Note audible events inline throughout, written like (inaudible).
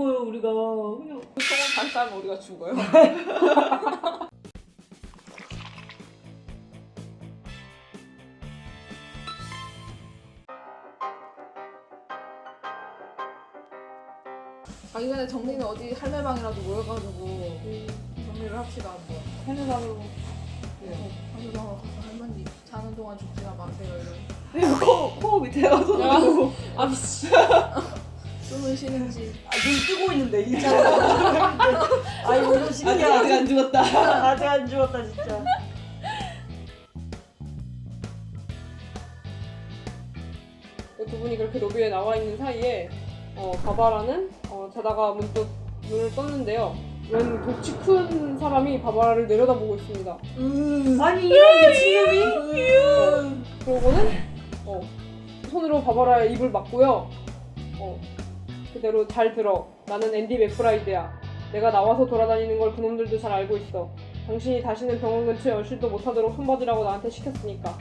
죽어요 우리가. 그냥 보통은 다시 싸면 우리가 죽어요. 아 이번에 정리는 어디 할매 방이라도 모여가지고 정리를 합시다 한번. 해내라고. 네. 할매 방으로 가서 할머니 자는 동안 죽지나 마세요. 그리고 코, 코 밑에 가서 야. 아 미치. (laughs) 숨을 쉬는지. 아, 눈 뜨고 있는데 진짜. 아 이거 좀 아직 신기하다. 아직 안 죽었다. 아직 안 죽었다 진짜. 두 분이 그렇게 로비에 나와 있는 사이에 어, 바바라는 어, 자다가 문득 눈을 떴는데요. 웬 덩치 큰 사람이 바바라를 내려다보고 있습니다. 아니 이런 미친놈이? 그러고는 어, 손으로 바바라의 입을 막고요. 어, 그대로 잘 들어. 나는 앤디 맥브라이드야. 내가 나와서 돌아다니는 걸 그놈들도 잘 알고 있어. 당신이 다시는 병원 근처에 얼씬도 못하도록 손봐주라고 나한테 시켰으니까.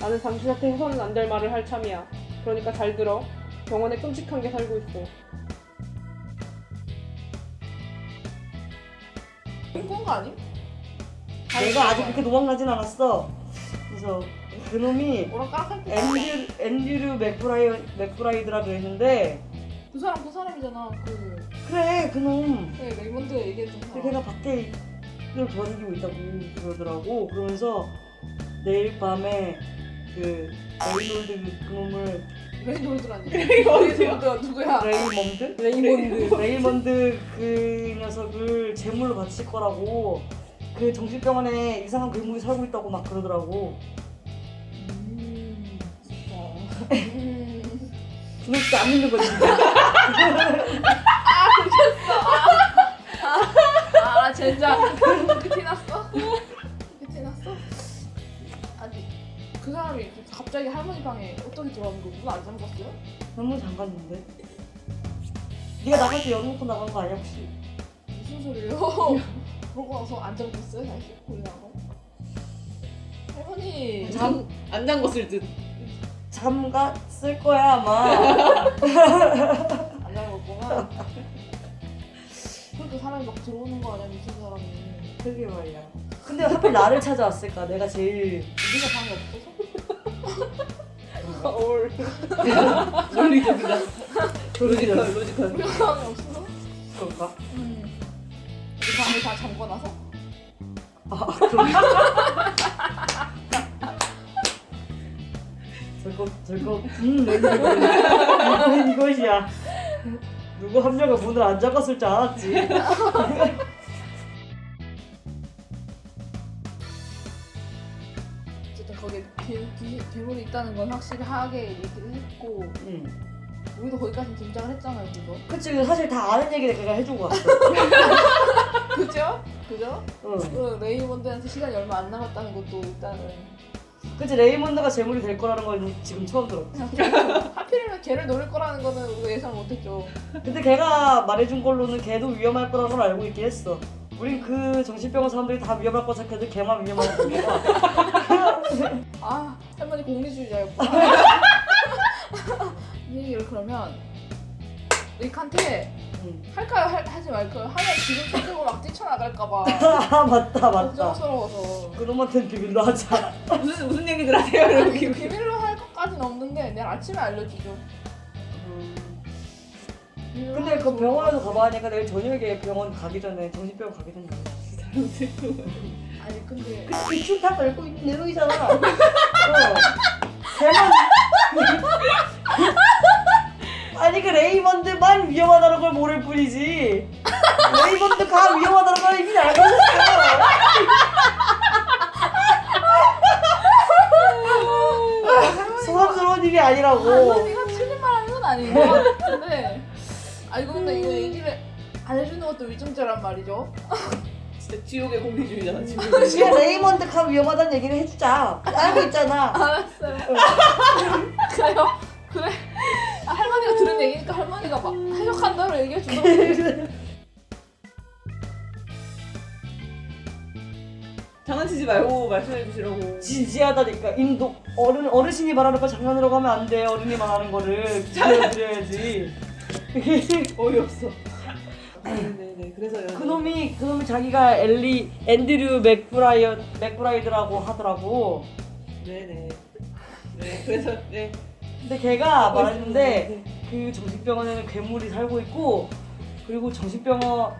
나는 당신한테 해서는 안 될 말을 할 참이야. 그러니까 잘 들어. 병원에 끔찍한 게 살고 있어. 그런 거 아님? 내가 아직 그렇게 도망가진 않았어. 그래서 그놈이 오락가락 할 앤드류 앤드류 맥브라이 맥브라이드라 그랬는데 그 사람 그 사람이잖아. 그 그래 그놈. 네, 레이먼드가 얘기했던 근데 사람. 걔가 밖에 를 돌아다니고 있다고 그러더라고. 그러면서 내일 밤에 그 레이놀드 그놈을 레이먼드라니. 레이먼드요? 레이먼드가 누구야? 레이먼드? 레이몬드. 레이먼드 그 녀석을 제물로 바칠 거라고 그 정신병원에 이상한 괴물이 살고 있다고 막 그러더라고. 음, 좋다. 음. 그놈 진짜 안 믿는 거지. 아 젠장. 그렇게 티났어? 그렇게 티났어? 아니 그 사람이 갑자기 할머니 방에 어떻게 들어가는 거 문 안 잠갔어요? 너무 잠갔는데. 네가 나갈 때 열어놓고 나간 거 아니야 혹시? 무슨 소리예요? (laughs) 그러고 나서 안 잠갔어요 다시 나가. 할머니 잠안 잠궜을 듯. 잠갔을 거야 아마. (laughs) 그렇게 사람이 막 들어오는 거 아니야 미친 사람이. 그게 말이야. 근데 하필 나를 찾아왔을까? 내가 제일 우리가 방에 없어서? 올. 논리적이다. 로지컬 로지컬. 우리가 방에 없어서? 그럴까? 음. 우리 방을 다 잠궈놔서? 아. (laughs) 저거 저거 음 왠지 이것이야. 누구 한 명은 문을 안 잠갔을 줄 알았지. (laughs) 어쨌든 거기에 괴, 귀, 괴물이 있다는 건 확실하게 얘기를 했고 응. 우리도 거기까지 등장을 했잖아요 그거 그치 근데 사실 다 아는 얘기를 걔가 해준 거 같아. (laughs) 그죠? 그죠? 응. 그 레이먼드한테 시간이 얼마 안 남았다는 것도 일단은 그치 레이몬드가 재물이 될 거라는 걸 지금 처음 들었지. 하필이면 걔를 노릴 거라는 거는 우리가 예상을 못했죠 근데 걔가 말해준 걸로는 걔도 위험할 거라는 걸 알고 있긴 했어. 우린 그 정신병원 사람들이 다 위험할 거 생각해도 걔만 위험하고 걔가 아 할머니 공리주의자였구나 이 (laughs) 얘기를 그러면 릭한테 응. 할까요 할, 하지 말까요 하면 지금 손 들고 막 뛰쳐나갈까봐 아 (laughs) 맞다 맞다. 걱정스러워서 그놈한테는 비밀로 하자. (laughs) 무슨 무슨 얘기들 하세요 아니, 이렇게. 비밀로 할 것까지는 없는데 내일 아침에 알려주죠 비밀로 근데 하면 그 좋을 병원에서 것 가봐야니까 내일 저녁에 병원 가기 전에 정신병원 가기 전에 같아. (laughs) 아니 근데 대충 다 걸고 있는 내용이잖아. 어. 걔만 아니 그 레이먼드만 위험하다는 걸 모를 뿐이지. 레이먼드가 위험하다는 걸 이미 알고 있었어. 소감스러운 일이 아니라고. 할머니가 틀린 말 하는 건 아닌 것 같은데 아 이거 근데 이거 얘기를 안 해주는 것도 위증죄란 말이죠 진짜 지옥의 공리주의잖아 지금. 그냥 레이먼드가 위험하다는 얘기를 해주자. 알고 있잖아. 알았어요 그래요? 그래 아, 할머니가 들은 얘기니까 할머니가 막 해석한 대로 얘기해 주던데 장난치지 말고 말씀해 주시라고. 진지하다니까 인도 어른 어르신이 말하는 거 장난으로 하면 안 돼 어른이 말하는 거를 기다려드려야지 (laughs) 어이없어. 네네네. 그래서 연애. 그놈이 그놈이 자기가 엘리 앤드류 맥브라이어 맥브라이드라고 하더라고. 네네. 네. 그래서 네. 근데 걔가 말했는데 네. 그 정신병원에는 괴물이 살고 있고 그리고 정신병원에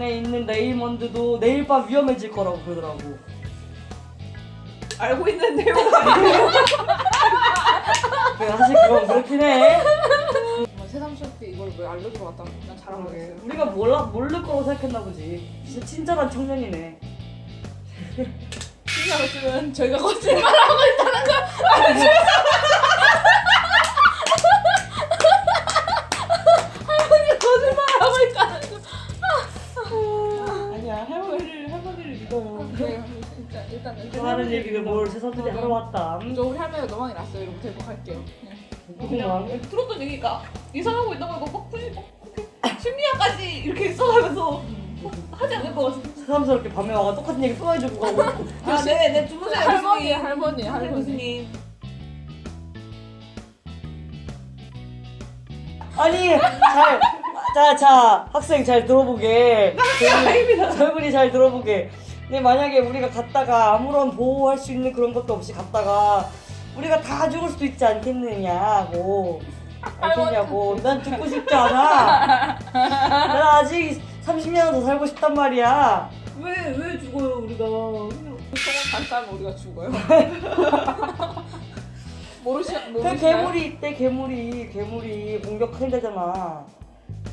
있는 레이먼드도 내일 밤 위험해질 거라고 그러더라고. 알고 있는 내용? (laughs) 그래, 사실 그건 그렇긴 해. 정말 새삼스럽게 이걸 왜 알려주러 왔다는 난 잘한 거겠어요. 우리가 몰라 모를 거라고 생각했나 보지. 진짜 친절한 청년이네. 진짜 같으면 저희가 거짓말하고 났어요 이러고 데리고 갈게요 네. 그냥 들었던 얘기가 이상하고 있다고 하고 막 굳이 막 그렇게 심리학까지 이렇게 써가면서 하지 않을 것 같아. 새삼스럽게 밤에 와가 똑같은 얘기 또 해주고 가고. (laughs) 아, 네, 네, 주무세요. 할머니. 할머니 네, 할머니 교수님. 아니 잘. 자, 자, 학생 잘 들어보게. 아닙니다. 젊은이 잘 들어보게. 근데 만약에 우리가 갔다가 아무런 보호할 수 있는 그런 것도 없이 갔다가 우리가 다 죽을 수도 있지 않겠느냐고. 알겠냐고. 난 죽고 싶지 않아. 난 아직 30년 더 살고 싶단 말이야. 왜, 왜 죽어요, 우리가. 소문 잘 싸면 우리가 죽어요 (laughs) 모르시 그 모르시나요? 괴물이 있대, 괴물이. 괴물이 공격한대잖아.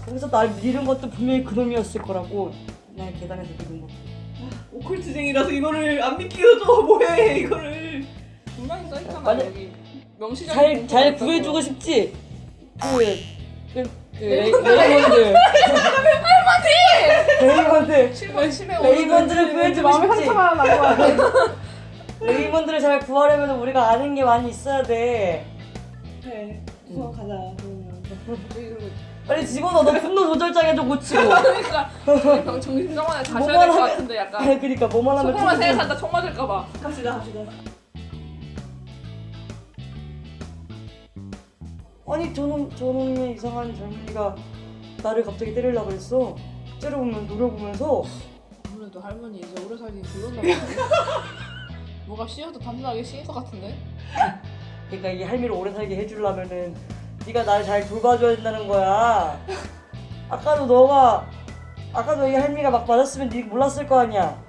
거기서 날 밀은 것도 분명히 그놈이었을 거라고. 그냥 계단에서 밀은 거. 오컬트쟁이라서 이거를 안 믿기도 뭐해, 이거를. 분명히 써있잖아 맞아. 여기 명시적인 잘, 잘. 구해주고 싶지? 그, 그, 그, 레이, 레이먼드. 레이먼드. 실버 심해 레이먼드를 왠지 구해주고 마음에 싶지? 상처가 나는 것 같아. (laughs) 레이먼드를 잘 구하려면 우리가 아는 게 많이 있어야 돼. 그래. 우선 가자, 그러면. 빨리 집어넣어. 너 분노 조절장애 좀 고치고. 그러니까 병- 정신병원에 가셔야 뭐만 될것 하면- 같은데 약간 그러니까 그니까 뭐만 하면 소금만 좀- 생각한다 총 맞을까봐 갑시다, 갑시다. 아니 저놈 저놈의 이상한 젊은이가 나를 갑자기 때리려고 그랬어. 째려 보면 노려보면서 아무래도 할머니 이제 오래 살기 불렀나 봐 뭐가 씌어도 단단하게 씌인 것 같은데 그러니까 이 할미를 오래 살게 해주려면은 네가 나를 잘 돌봐줘야 된다는 거야. 아까도 너가 아까도 이 할미가 막 맞았으면 네 몰랐을 거 아니야.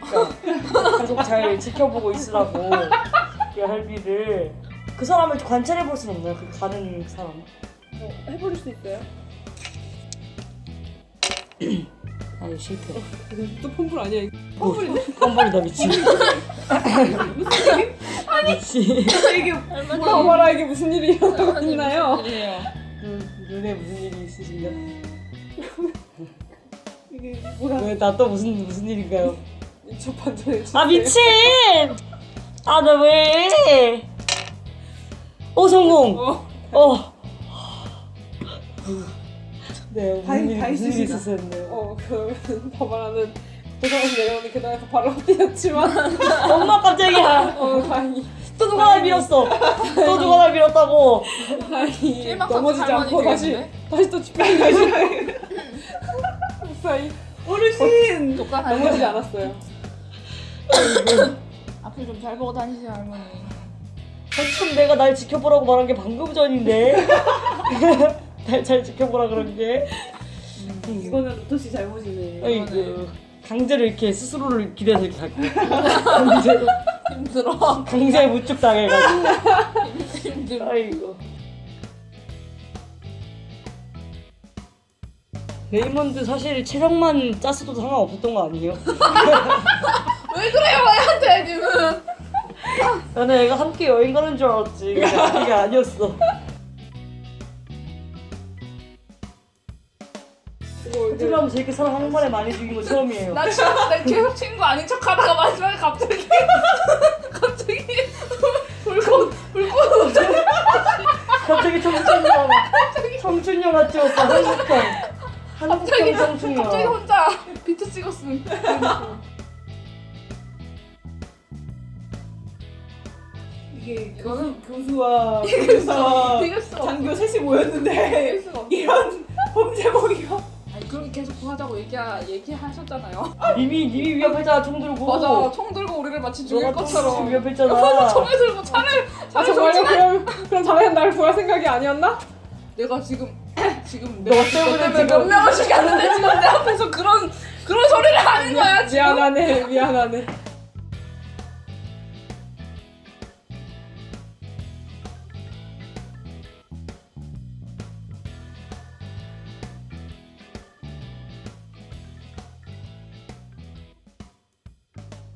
그러니까 계속 잘 지켜보고 있으라고 이 할미를 그 사람을 관찰해 볼 수는 없나요? 그 가는 사람. 어, 해버릴 수 있어요? (clears throat) 아니 실패. 이거 또 펌플 아니야? 이거? 컴벌이다 미친. (laughs) 미친. 이게 뭐라 봐라 이게 무슨 일이 있나요? 그래요 그 눈에 무슨 일이 있으신가? (laughs) 이게 뭐야? 왜나 또 무슨 무슨 일인가요? 첫 번째 아 미친! 아 나 왜? 오 성공. 어, 어. 네 무슨 다- 무슨 일이 있으시다. 있었는데요. 어 그러면 바바라는 계단에서 내려오는 계단에서 발로 뛰었지만 엄마 깜짝이야. 어 다행히 또 누가 날 밀었어. 또 누가 날 밀었다고. 다행히 실망 넘어지지 않고 다시? 다시 또 집행이 되지 (laughs) 무사히 어르신! 독한 넘어지지 않았어요 (laughs) 앞을 좀잘 보고 다니세요 할머니 방금 내가 날 지켜보라고 말한 게 방금 전인데. (laughs) 날 잘 지켜보라 그런 게. 이거는 루토씨 잘못이네. 아이고 강제로 이렇게 스스로를 기대서 이렇게 갈 거야. 강제로 힘들어 강제 무축 당해가지고. 힘들어 아이고. 레이먼드 사실 체력만 짰어도 상관없었던 거 아니에요? (laughs) 왜 그래요 애한테 지금 나는 애가 함께 여행 가는 줄 알았지. 근데 그게 아니었어. 호텔하면서 이렇게 사람 한 번에 많이 죽인 거 처음이에요. 나 친구 나 계속 친구 아닌 척 하다가 마지막에 갑자기 (laughs) 갑자기 불꽃 불꽃 갑자기 청춘영. 청춘영 같지 오빠 한국형. 갑자기 한국형 청춘영. 갑자기 혼자 비트 찍었음 이게 이거는 교수, 교수와 (laughs) 교수와 이길 수가 없어 장교 셋이 모였는데 이길 수가 없어 이런 범죄먹이가 아니 그렇게 계속 하자고 얘기 얘기하셨잖아요. 님이 님이 위협했잖아 총 들고. 맞아. 총 들고 우리를 마치 죽일 너가 것처럼. 위협했잖아. 총을 들고 차를 아 차를? 정진한. 그럼 그럼 자네는 날 구할 생각이 아니었나? 내가 지금 (clears throat) 지금 너 때문에 몇 지금- 명을 죽였는데 지금 내 앞에서 그런 그런 소리를 하는 거야 지금. 미안하네 미안하네